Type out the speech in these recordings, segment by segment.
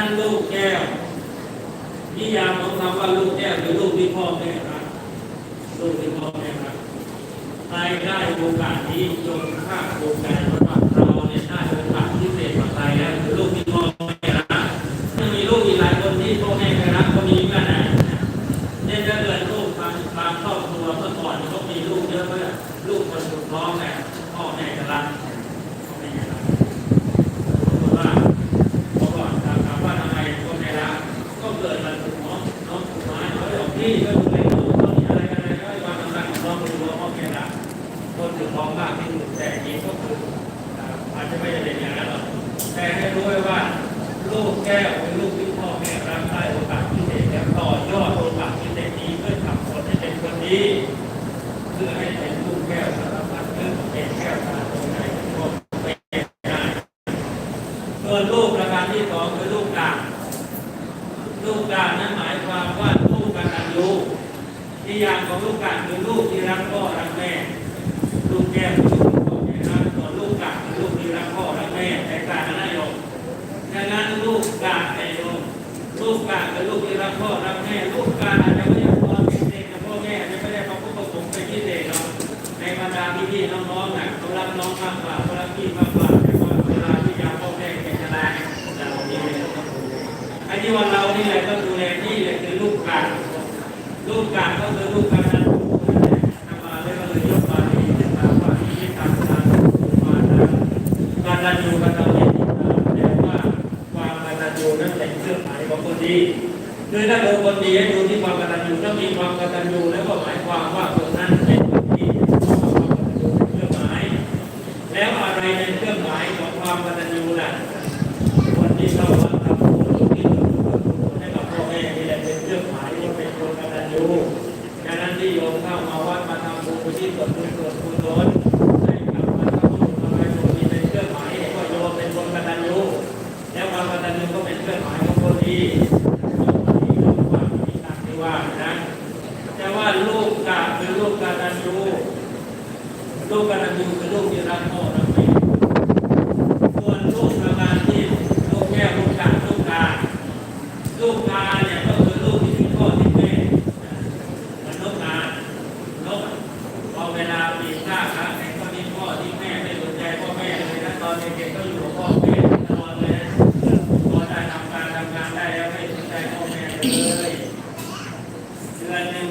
้นลูกแก้ว นิยามของคำว่าลูกแก้วคือลูกที่พ่อแม่รักลูกที่พ่อแม่รักใครได้โอกาสนี้จงฆ่าโอกาส แก้วเป็นลูกที่พ่อแม่รักได้โอกาสพิเศษแล้วต่อยอดโอกาสพิเศษนี้เพื่อทำคนให้เป็นคนดีเพื่อให้เป็นลูกแก้วสารพัดเรื่องเป็นแก้วตาตรงไหนก็เป็นได้ส่วนลูกประการที่สองคือลูกกาลูกกานั้นหมายความว่าลูกกตัญญูนิยางของลูกกาคือลูกที่รักพ่อรักแม่ ลูกแก้ว ลูกกาเป็นลูกที่รักพ่อรักแม่ลูกกาจะไม่ได้คอามพิเศษกับพ่อแม่จะไม่ได้ความผู้ประสงค์เป็นพิเศษหรอในบรรดาพี่ๆน้องๆน่ะเขารักน้องมากกว่าเขารักพี่มากกว่าแต่ว่าเวลาที่ยาพ่อแม่เป็นชราเราดีเลยไอ้ที่วันเรานี่แหละก็ดูแลนี่แหละคือลูกกาลูกกาก็คือลูกกานั้นการรันยูกันเราเนี่ยแต่ว่าความการรันยูนั้นเป็นเครื่องหมาย คนดีคือถ้าดูคนดีให้ดูที่ความกตัญญูถ้ามีความกตัญญูแล้วก็หมายความว่าคนนั้นเป็นคนดีความกตัญญูเป็นเครื่องหมาย แล้วอะไรเป็นเครื่องหมายของความกตัญญูล่ะคนที่เข้ามาทำบุญที่ทำบุญให้กับพ่อแม่นี่แหละเป็นเครื่องหมายว่าเป็นคนกตัญญูดังนั้นที่โยมเข้ามาวัดมาทำบุญที่ส่นบุญส่วนกุศ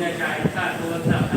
ในใจค่าโทรศัพท์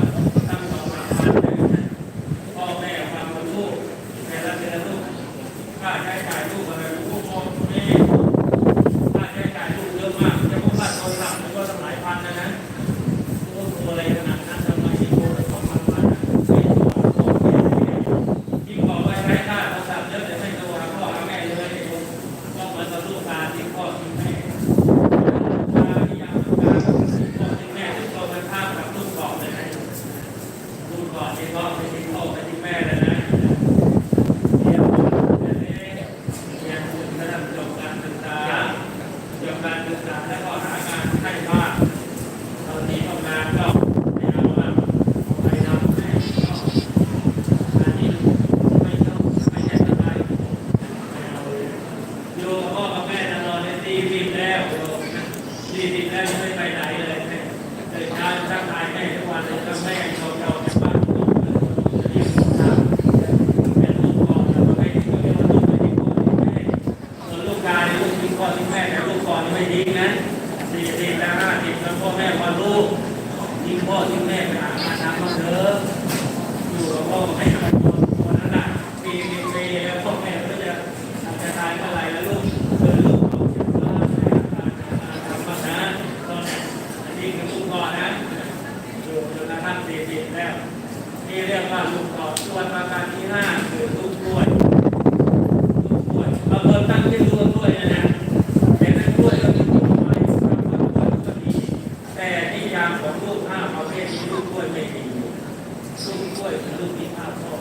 เกิดขึ้นมีภาพ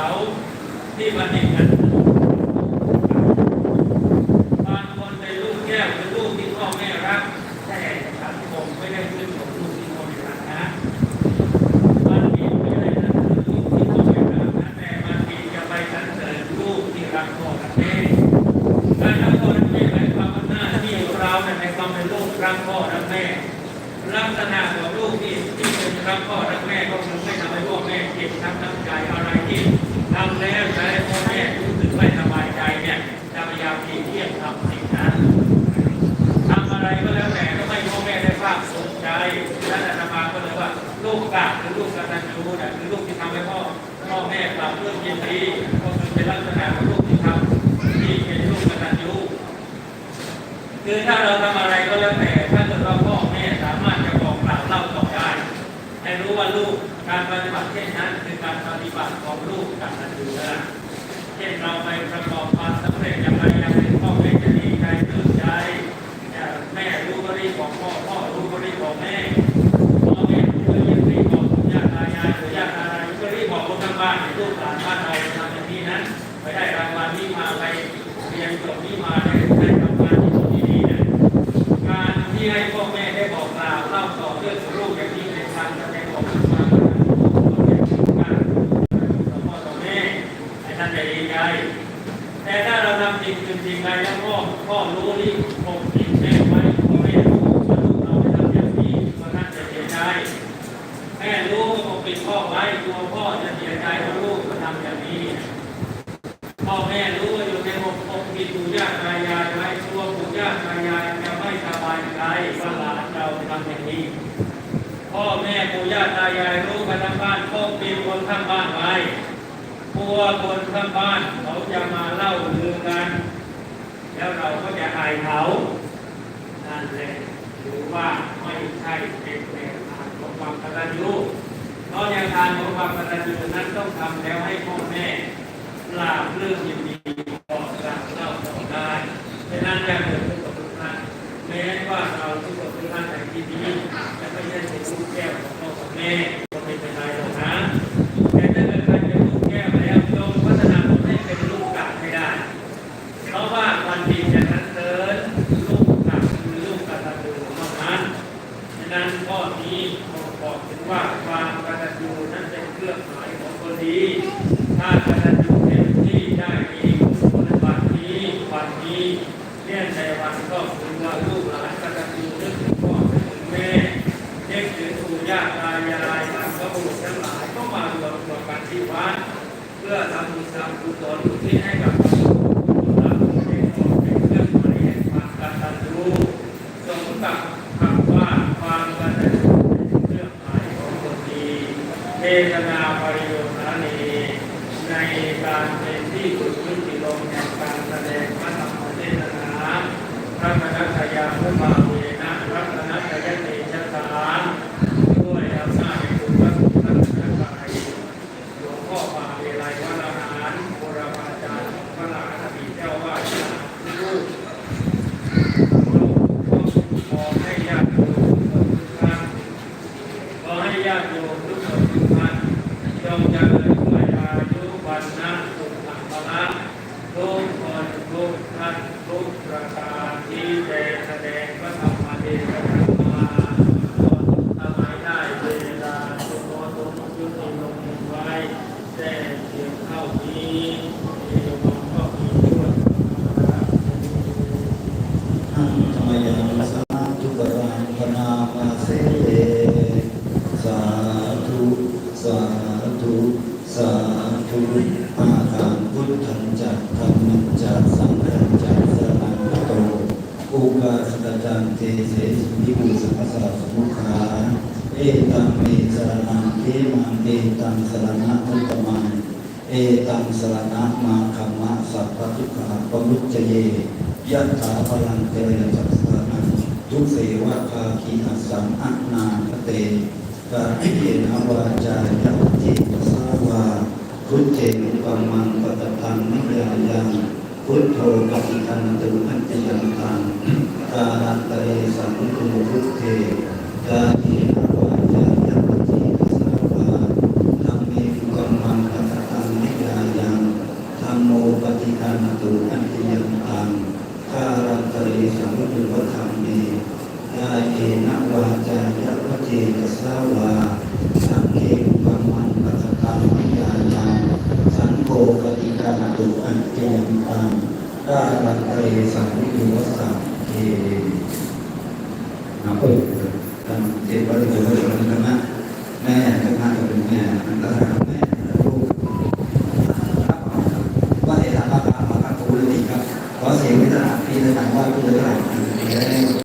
เขาที่บัณฑิตกันบางคนเป็นลูกแก้วเป็นลูกที่พ่อแม่รัก แต่สังคมไม่ได้ขึ้นกับลูกที่พ่อแม่รักนะบางทีไม่ได้นะลูกที่พ่อแม่รักนะแต่บางทีจะไปสรรเสริญลูกที่รักพ่อรักแม่การรักพ่อรักแม่หมายความว่าหน้าที่เราในความเป็นลูกรักพ่อรักแม่ลักษณะของลูกที่ที่เป็นรักพ่อรักแม่ก็คือไม่ทำให้พ่อแม่เจ็บช้ำน้ำใจอะไรที่ทำแล้วจะให้พ่อแม่รู้สึกไม่สบายใจเนี่ยจะพยายามทีเที่ยงทำสิ่งนั้นทำอะไรก็แล้วแต่ก็ไม่ให้พ่อแม่ได้ภาคสนใจและอาตมาก็เลยว่าลูกกาคือลูกกตัญญูเนี่ยคือลูกที่ทำให้พ่อพ่อแม่ปรับเรื่องยินดีก็คือเป็นลักษณะของลูกที่ทำที่เป็นลูกกตัญญู คือถ้าเราทำอะไรก็แล้วแต่ถ้าเกิดว่าพ่อแม่สามารถจะบอกกล่าวเล่าต่อได้ให้รู้ว่าลู การปฏิบัติเช่นนั้นคือการปฏิบัติของลูกกับนันดูนะเช่นเราไปประกอบความสำเร็จอย่างไรอย่างไรพ่อแม่จะดีใจปลื้มใจแม่รู้บริของพ่อพ่อรู้บริของแม่พ่อแม่รู้บริของปู่ย่าตายายปู่ย่าตายายก็รีบบอกคนทางบ้านให้ลูกหลานบ้านเราทำอย่างนี้นั้นไปได้รางวัลนี้มาไปเรียนจบนี้มาได้ได้ทำงานที่ดีๆนะ การที่ให้พ่อแม่ได้บอกกล่าวเล่าต่อเรื่องของลูกอย่างนี้ในทางแสดงของลูกมาการต่อพ่อต่อแม่ให้ท่านจะดีใจแต่ถ้าเราทำจริงจริงๆใดแล้วพ่อพ่อรู้นี่คงจริงแม่ไว้พ่อแม่รู้ว่าลูกเราไม่ทำอย่างนี้ก็ท่านจะเสียใจ แม่รู้ก็คงปิดพ่อไว้กลัวพ่อจะเสียใจว่าลูกก็ทำอย่างนี้ พ่อแม่รู้ว่าอยู่ในหกองค์มีปู่ย่าตายายไว้ตัวปู่ย่าตายายจะไม่สบายใจว่าหลานเราทำอย่างนี้ พ่อแม่ปู่ย่าตายายรู้กันทั้งบ้านก็ปีคนข้างบ้านไว้กลัวคนข้างบ้านเขาจะมาเล่าลือกัน แล้วเราก็จะอายเขานั่นแหละถือว่าไม่ใช่เป็นแนวทางของ ความกตัญญูเพราะแนวทางของความกตัญญูนั้นต้องทำแล้วให้พ่อแม่ลาบเรื่องยินดีบอกกล่าวเล่าต่อได้ฉะนั้นแม่เกิดขึ้นกับทุกท่านแม้ว่าเราทุกคนทุกท่านแต่ที่นี้จะไม่ใช่เป็นลูกแก้วของพ่อของแม่ก็ไม่เป็นไรหรอกนะแต่ถ้าเกิดใครเป็นลูกแก้วแล้วจงพัฒนาตนให้เป็นลูกกาดให้ได้ เพราะว่าวันดีจะนั้นเกินลูกกาดคือลูกกาตัญญูเท่านั้นฉะนั้นข้อนี้ผมบอกถึงว่าความกตัญญูนั้นเป็นเครื่องหมายของคนดี ถ้ากตัญญูเต็มที่ได้ดีในวันนี้วันนี้เนื่องในวันก็คือว่าลูกหลานกตัญญูนึกถึงพ่อนึกถึงแม่นึกถึงปู่ย่าตายายบรรพบุรุษทั้งหลายก็มารวมตัวกันที่วัดเพื่อทำบุญทำกุศลอุที่ให้กับผู้รับผู้เป็นของเป็นเครื่องหมายแห่งความกตัญญูสม กับคำว่าความกตัญญูเป็นเรื่องหมายของคนดีเทศนาปริโยชนานีในการเป็นที่สุดยุติลงแห่งการแสดงพระธรรมเทศนาพระมนัสยาพุทธ อันธรรมยังสาธุกรังพนามเสสาธุ นเตเสสุวิบุสังสารสมุขาเอตังเมสรนังเทมังเอตังสรณะอุตมังเอตังสรณะมาคัมมะสัพพทุกขาปมุจเจเยยัตถาพลังเจริญสัพพะนังทุเสวะคาคีหัสสังอันาคเตกาอิเยนวาจายัตถิปัสาวาพุทเจนุปัมมังปตตังนิยายังพุทโธปฏิทันตุอันตยัง ตังกาลัตเรสังตุพุทเทกาเยนวาจายัตถิปัสสาวาธรรมเมกัมมังปัตตังนิยายังธรรมโมปฏิคันตุอันติยังตังคารันตเรสัมพุทธธรรมเมกายเอนวาจายัพเจตสาวาสังเฆกัมมังปัตตังนิยายังสัง โฆปฏิคันตุอันติยังตังคานเรสัมพุทธสังเฆนะเปิดกันเจ็บวันเกิดวันกันนะแม่ก็น่าจะเป็นแม่อันตรายแม่ลูกว่าเอตาปาปาปาปาปูริครับขอเสียงวิจารณ์ปีละหนังว่าพูดเลยเท่าไหร่